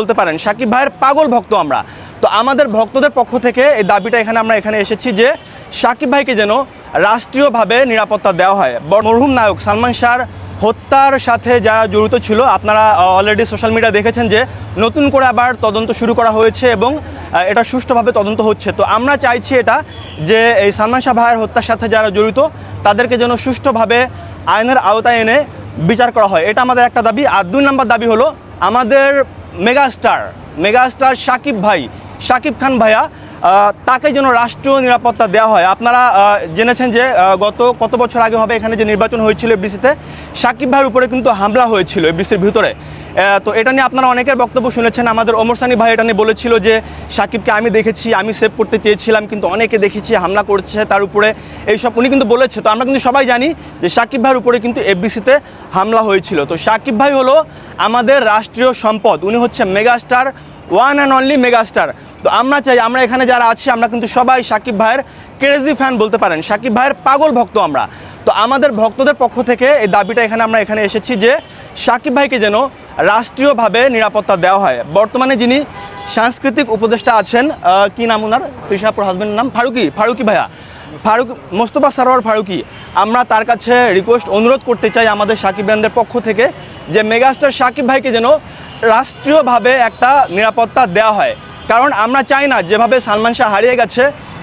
বলতে পারেন, সাকিব ভাইয়ের পাগল ভক্ত আমরা। তো আমাদের ভক্তদের পক্ষ থেকে এই দাবিটা এখানে আমরা এখানে এসেছি যে সাকিব ভাইকে যেন রাষ্ট্রীয়ভাবে নিরাপত্তা দেওয়া হয়। মরহুম নায়ক সালমান শাহর হত্যার সাথে যারা জড়িত ছিল, আপনারা অলরেডি সোশ্যাল মিডিয়া দেখেছেন যে নতুন করে আবার তদন্ত শুরু করা হয়েছে এবং এটা সুষ্ঠুভাবে তদন্ত হচ্ছে। তো আমরা চাইছি এটা যে এই সালমান শাহ ভাইয়ের হত্যার সাথে যারা জড়িত, তাদেরকে যেন সুষ্ঠুভাবে আইনের আওতায় এনে বিচার করা হয়। এটা আমাদের একটা দাবি। আর দুই নম্বর দাবি হলো, আমাদের মেগাস্টার মেগাস্টার সাকিব ভাই সাকিব খান ভাইয়া তাকে যেন রাষ্ট্রীয় নিরাপত্তা দেওয়া হয়। আপনারা জেনেছেন যে গত কত বছর আগে হবে এখানে যে নির্বাচন হয়েছিল এফডিসিতে, সাকিব ভাইয়ের উপরে কিন্তু হামলা হয়েছিল এফডিসির ভিতরে। তো এটা নিয়ে আপনারা অনেকের বক্তব্য শুনেছেন। আমাদের ওমর সানি ভাই এটা নিয়ে বলেছিল যে, সাকিবকে আমি দেখেছি, আমি সেভ করতে চেয়েছিলাম, কিন্তু অনেকে দেখেছি, হামলা করছে তার উপরে। এইসব উনি কিন্তু বলেছে। তো আমরা কিন্তু সবাই জানি যে, সাকিব ভাইয়ের উপরে কিন্তু এফবিসিতে হামলা হয়েছিল। তো সাকিব ভাই হলো আমাদের রাষ্ট্রীয় সম্পদ। উনি হচ্ছে megastar one and only megastar তো আমরা চাই, আমরা এখানে যারা আছি, আমরা কিন্তু সবাই সাকিব ভাইয়ের ক্রেজি ফ্যান বলতে পারেন। সাকিব ভাইয়ের পাগল ভক্ত আমরা। তো আমাদের ভক্তদের পক্ষ থেকে এই দাবিটা এখানে আমরা এখানে এসেছি যে সাকিব ভাইকে যেন রাষ্ট্রীয়ভাবে নিরাপত্তা দেওয়া হয়। বর্তমানে যিনি সাংস্কৃতিক উপদেষ্টা আছেন কি নাম ওনার? তৃষাপুর হাজবেন্ডের নাম? ফারুকি ফারুকি ভাইয়া। ফারুক, মোস্তফা সারোয়ার ফারুকি। আমরা তার কাছে রিকোয়েস্ট অনুরোধ করতে চাই আমাদের সাকিব ভাইদের পক্ষ থেকে যে মেগাস্টার সাকিব ভাইকে যেন রাষ্ট্রীয়ভাবে একটা নিরাপত্তা দেওয়া হয়। কারণ আমরা চাই না যেভাবে সালমান শাহ হারিয়ে গেছে,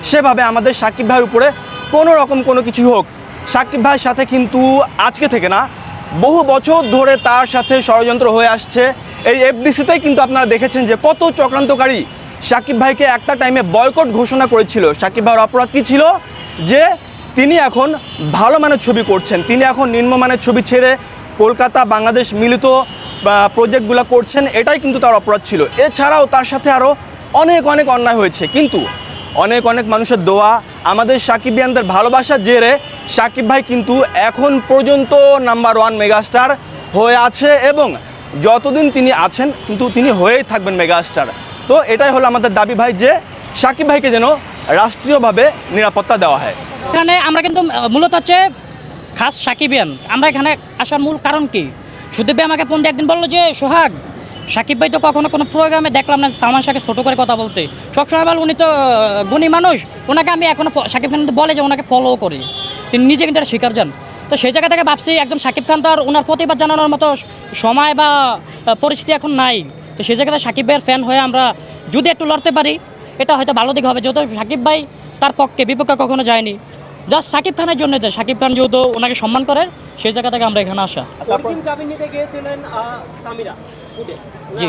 সেভাবে আমাদের সাকিব ভাইয়ের উপরে কোনো রকম কোনো কিছু হোক। সাকিব ভাইয়ের সাথে কিন্তু আজকে থেকে না, বহু বছর ধরে তার সাথে ষড়যন্ত্র হয়ে আসছে। এই এফডিসিতেই কিন্তু আপনারা দেখেছেন যে কত চক্রান্তকারী সাকিব ভাইকে একটা টাইমে বয়কট ঘোষণা করেছিল। সাকিব ভাইয়ের অপরাধ কী ছিল? যে তিনি এখন ভালো মানের ছবি করছেন। তিনি এখন নিম্নমানের ছবি ছেড়ে কলকাতা, বাংলাদেশ মিলিত প্রজেক্টগুলো করছেন, এটাই কিন্তু তার অপরাধ ছিল। এছাড়াও তার সাথে আরও অনেক অনেক অন্যায় হয়েছে, কিন্তু অনেক অনেক মানুষের দোয়া, আমাদের সাকিবিয়ানদের ভালোবাসার জেরে সাকিব ভাই কিন্তু এখন পর্যন্ত নাম্বার ওয়ান মেগাস্টার হয়ে আছে এবং যতদিন তিনি আছেন কিন্তু তিনি হয়েই থাকবেন মেগাস্টার তো এটাই হলো আমাদের দাবি ভাই যে সাকিব ভাইকে যেন রাষ্ট্রীয়ভাবে নিরাপত্তা দেওয়া হয়। এখানে আমরা কিন্তু মূলত হচ্ছে খাস সাকিবিয়ান আমরা এখানে আসার মূল কারণ কি? সুদীপ ভাই আমাকে ফোন দিয়ে একদিন বলল যে, সোহাগ সাকিব ভাই তো কখনো কোনো প্রোগ্রামে দেখলাম না সালমান শাহকে ছোটো করে কথা বলতে। সবসময় বল উনি তো গুণী মানুষ। ওনাকে আমি এখনও সাকিব খান বলে যে ওনাকে ফলো করি। তিনি নিজে কিন্তু এটা স্বীকার যান তো সেই জায়গা থেকে ভাবছি একজন সাকিব খান তো আর ওনার প্রতিবাদ জানানোর মতো সময় বা পরিস্থিতি এখন নাই। তো সেই জায়গাতে সাকিব ভাইয়ের ফ্যান হয়ে আমরা যদি একটু লড়তে পারি, এটা হয়তো ভালো দিক হবে। যেহেতু সাকিব ভাই তার পক্ষে, বিপক্ষে কখনো যায়নি। জাস্ট সাকিব খানের জন্য যে সাকিব খান যেহেতু ওনাকে সম্মান করেন সেই জায়গা থেকে আমরা এখানে আসা। জি।